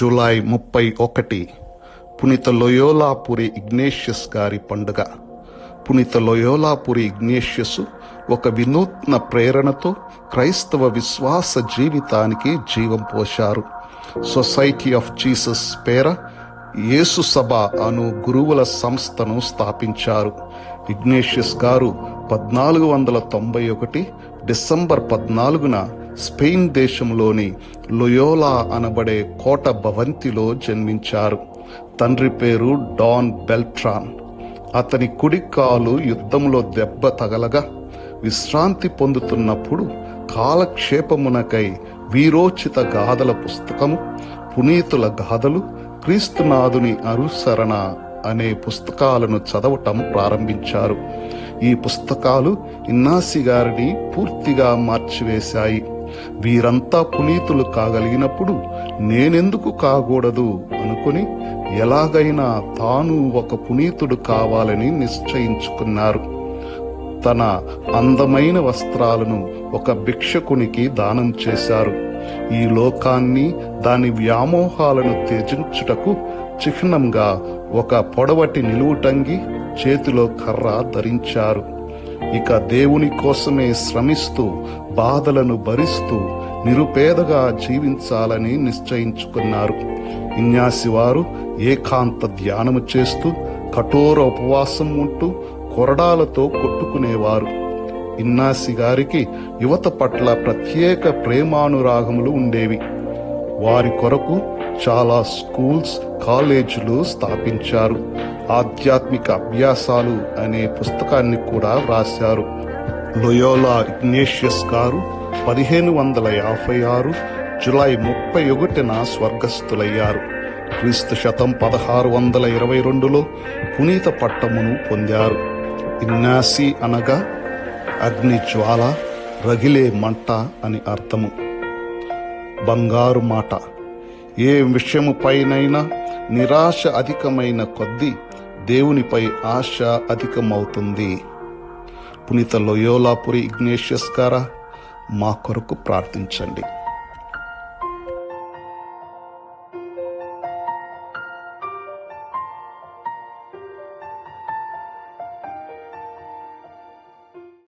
July ముప్పై ఒకటి పునీత లొయోలాపురి ఇగ్నేషియస్ గారి పండుగ. పునీత లొయోలాపురి ఇగ్నేషియస్ ఒక వినూత్న ప్రేరణతో క్రైస్తవ విశ్వాస జీవితానికి జీవం పోశారు. సొసైటీ ఆఫ్ జీసస్ పేర యేసు సభ అను గురువుల సంస్థను స్థాపించారు. ఇగ్నేషియస్ గారు పద్నాలుగు వందల తొంభై ఒకటి డిసెంబర్ పద్నాలుగున స్పెయిన్ దేశంలోని లొయోలా అనబడే కోట భవంతిలో జన్మించారు. తండ్రి పేరు డాన్ బెల్ట్రాన్. అతని కుడి కాలు యుద్ధంలో దెబ్బ తగలగా విశ్రాంతి పొందుతున్నప్పుడు కాలక్షేపమునకై వీరోచిత గాథల పుస్తకము పునీతుల గాథలు క్రీస్తునాథుని అనుసరణ అనే పుస్తకాలను చదవటం ప్రారంభించారు. ఈ పుస్తకాలు ఇన్నాసి గారిని పూర్తిగా మార్చివేశాయి. వీరంతా పునీతులు కాగలిగినప్పుడు నేనెందుకు కాకూడదు అనుకుని ఎలాగైనా తాను ఒక పునీతుడు కావాలని నిశ్చయించుకున్నారు. తన అందమైన వస్త్రాలను ఒక భిక్షకునికి దానం చేశారు. ఈ లోకాన్ని దాని వ్యామోహాలను త్యజించుటకు చిహ్నంగా ఒక పొడవటి నిలువుటంగి చేతిలో కర్ర ధరించారు. ఇక దేవుని కోసమే శ్రమిస్తూ బాధలను భరిస్తూ నిరుపేదగా జీవించాలని నిశ్చయించుకున్నారు. ఇన్యాసి వారు ఏకాంత ధ్యానము చేస్తూ కఠోర ఉపవాసం ఉంటూ కొరడాలతో కొట్టుకునేవారు. ఇన్నాసి గారికి యువత పట్ల ప్రత్యేక ప్రేమానురాగములు ఉండేవి. వారి కొరకు చాలా స్కూల్స్ కాలేజీలు స్థాపించారు. ఆధ్యాత్మిక అభ్యాసాలు అనే పుస్తకాన్ని కూడా వ్రాశారు. లొయోలా ఇగ్నేషియస్ గారు పదిహేను వందల యాభై ఆరు జులై ముప్పై ఒకటిన స్వర్గస్థులయ్యారు. క్రీస్తు శతం పదహారు వందల ఇరవై రెండులో పునీత పట్టమును పొందారు. ఇన్నాసి అనగా అగ్ని జ్వాల రగిలే మంట అని అర్థము. బంగారు మాట. ఏ విషయము పైనైనా నిరాశ అధికమైన కొద్దీ దేవునిపై ఆశ అధికమవుతుంది. పునీత లొయోలాపురి ఇగ్నేషియస్ గారా మా కొరకు ప్రార్థించండి.